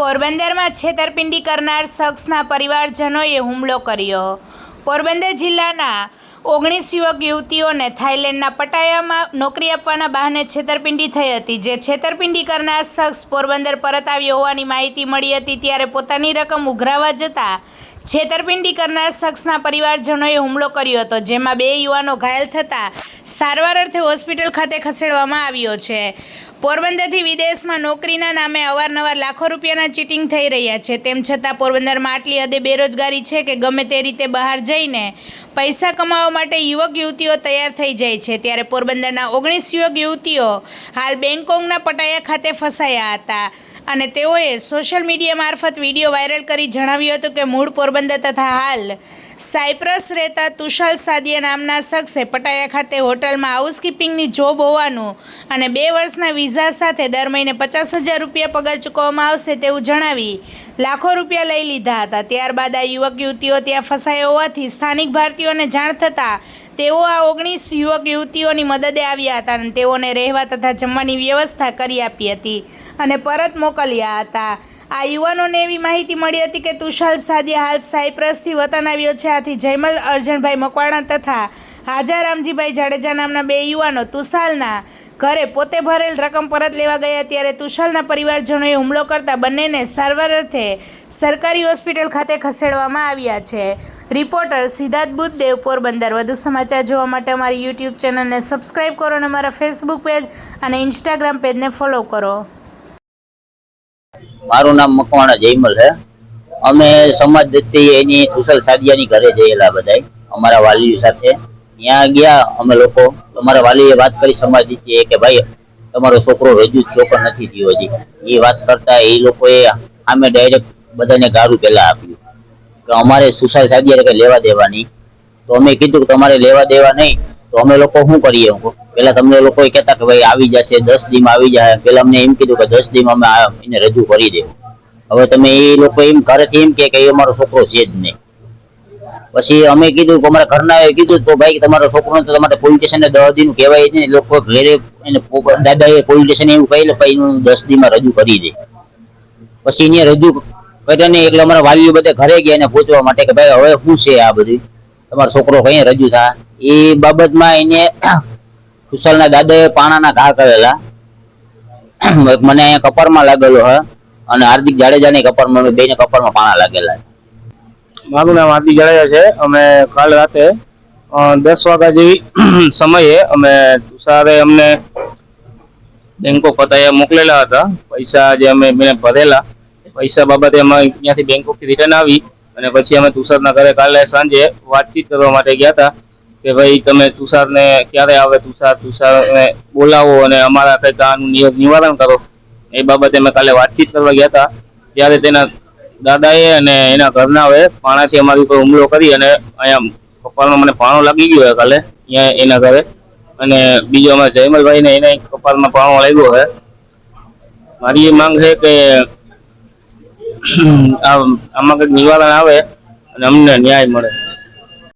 પોરબંદરમાં છેતરપિંડી કરનાર શખ્સના પરિવારજનોએ હુમલો કર્યો. પોરબંદર જિલ્લાના ઓગણીસ યુવક યુવતીઓને થાઇલેન્ડના પટાયામાં નોકરી આપવાના બહાને છેતરપિંડી થઈ હતી. જે છેતરપિંડી કરનાર શખ્સ પોરબંદર પરત આવ્યો હોવાની માહિતી મળી હતી ત્યારે પોતાની રકમ ઉઘરાવવા જતાં છેતરપિંડી કરનાર શખ્સના પરિવારજનોએ હુમલો કર્યો હતો, જેમાં બે યુવાનો ઘાયલ થતાં સારવાર અર્થે હોસ્પિટલ ખાતે ખસેડવામાં આવ્યો છે. પોરબંદરથી વિદેશમાં નોકરીના નામે અવારનવાર લાખો રૂપિયાના ચીટિંગ થઈ રહ્યા છે. તેમ છતાં પોરબંદરમાં આટલી હદે બેરોજગારી છે કે ગમે તે રીતે બહાર જઈને પૈસા કમાવા માટે યુવક યુવતીઓ તૈયાર થઈ જાય છે. ત્યારે પોરબંદરના ઓગણીસ યુવક યુવતીઓ હાલ બેંગકોંગના પટાયા ખાતે ફસાયા હતા અને તેઓએ સોશિયલ મીડિયા મારફત વીડિયો વાયરલ કરી જણાવ્યું હતું કે મૂળ પોરબંદર તથા હાલ સાયપ્રસ રહેતા તુષાલ સાદિયા નામના શખ્સે પટાયા ખાતે હોટલમાં હાઉસકીપિંગની જોબ હોવાનું અને બે વર્ષના વિઝા સાથે દર મહિને પચાસ હજાર રૂપિયા પગાર ચૂકવવામાં આવશે તેવું જણાવી લાખો રૂપિયા લઈ લીધા હતા. ત્યારબાદ આ યુવક યુવતીઓ ત્યાં ફસાયા હોવાથી સ્થાનિક ભારતીયોને જાણ થતાં તેઓ આ ઓગણીસ યુવક યુવતીઓની મદદે આવ્યા હતા અને તેઓને રહેવા તથા જમવાની વ્યવસ્થા કરી આપી હતી અને પરત મોકલ્યા હતા. આ યુવાનોને એવી માહિતી મળી હતી કે તુષાલ સાદિયા હાલ સાયપ્રસથી વતન આવ્યો છે. આથી જયમલ અર્જણભાઈ મકવાણા તથા હાજા રામજીભાઈ જાડેજા નામના બે યુવાનો તુષાલના ઘરે પોતે ભરેલ રકમ પરત લેવા ગયા ત્યારે તુષાલના પરિવારજનોએ હુમલો કરતા બંનેને સારવાર અર્થે સરકારી હોસ્પિટલ ખાતે ખસેડવામાં આવ્યા છે. રિપોર્ટર સિદ્ધાર્થ બુદ્ધદેવ, પોરબંદર. વધુ સમાચાર જોવા માટે અમારી યુટ્યુબ ચેનલને સબસ્ક્રાઇબ કરો અને અમારા ફેસબુક પેજ અને ઇન્સ્ટાગ્રામ પેજને ફોલો કરો. મારું નામ મકવાણા જયમલ છે. અમે સમાજ સમાજથી એની કુશલ સાદિયાની ઘરે જયેલા બધાય, અમારા વાલી સાથે. ત્યાં ગયા અમે લોકો. તમારા વાલીએ વાત કરી સમાજ સમાજથી કે ભાઈ, તમારો છોકરો રજૂ થયો પણ નથી થયો હજી. એ વાત કરતા એ લોકોએ અમે ડાયરેક્ટ બધાને ગારું પહેલાં આપ્યું કે અમારે સુશાલ સાદિયા કઈ લેવા દેવા નહીં. તો અમે કીધું કે તમારે લેવા દેવા નહીં. તો અમે લોકો શું કરીએ? પેલા તમને લોકો કહેતા કે ભાઈ આવી જશે, દસ દીમાં આવી જાય. પેલા અમને એમ કીધું કે દસ દીમાં અમે એને રજૂ કરી દેવું. હવે તમે એ લોકો એમ ઘરેથી એમ કે એ અમારો છોકરો છે જ નહીં. પછી અમે કીધું કે અમારા ઘરના એ કીધું તો ભાઈ તમારો છોકરો તો તમારે પોલીસ સ્ટેશને દસ દીનું કહેવાય જ નહીં. લોકો ઘરે એને દાદાએ પોલીસ સ્ટેશન એવું કહી કે એનું દસ દીમાં રજૂ કરી દે. પછી એને રજૂ કર્યા નહીં એટલે અમારા વાલીઓ બધા ઘરે ગયા એને પૂછવા માટે કે ભાઈ હવે શું છે આ બધું? તમારો છોકરો કઈ રજૂ થાય એ બાબતમાં એને ખુશાલના દાદાએ પાણાના ઘા કરેલા. મને અહીંયા કપરમાં લાગેલો હે અને હાર્દિક જાડેજાની કપરમાં બેને કપરમાં પાણા લાગેલા. મારું નામ હાર્દિક જાડેજા છે. અમે કાલ રાતે દસ વાગ્યા જેવી સમયે અમે તુષારે અમને બેંકો પતાયા મોકલેલા હતા. પૈસા જે અમે મેં ભરેલા, પૈસા બાબતે અમે ત્યાંથી બેંકોથી રિટર્ન આવી અને પછી અમે તુષારના ઘરે કાલે સાંજે વાતચીત કરવા માટે ગયા હતા. કે ભાઈ, તમે તુષારને ક્યારે આવે? તુષાર, તુષારને બોલાવો અને અમારા કંઈક આનું નિવારણ કરો. એ બાબતે અમે કાલે વાતચીત કરવા ગયા હતા. ત્યારે તેના દાદાએ અને એના ઘરનાઓએ પાણાથી અમારી ઉપર હુમલો કરી અને અહીંયા કપાળમાં મને પાણો લાગી ગયો હોય કાલે, અહીંયા એના ઘરે. અને બીજો અમારા જયમલભાઈ ને એને કપાળમાં પાણો લાગ્યો છે. મારી એ માંગ છે કે આમાં કંઈક નિવારણ આવે અને અમને ન્યાય મળે.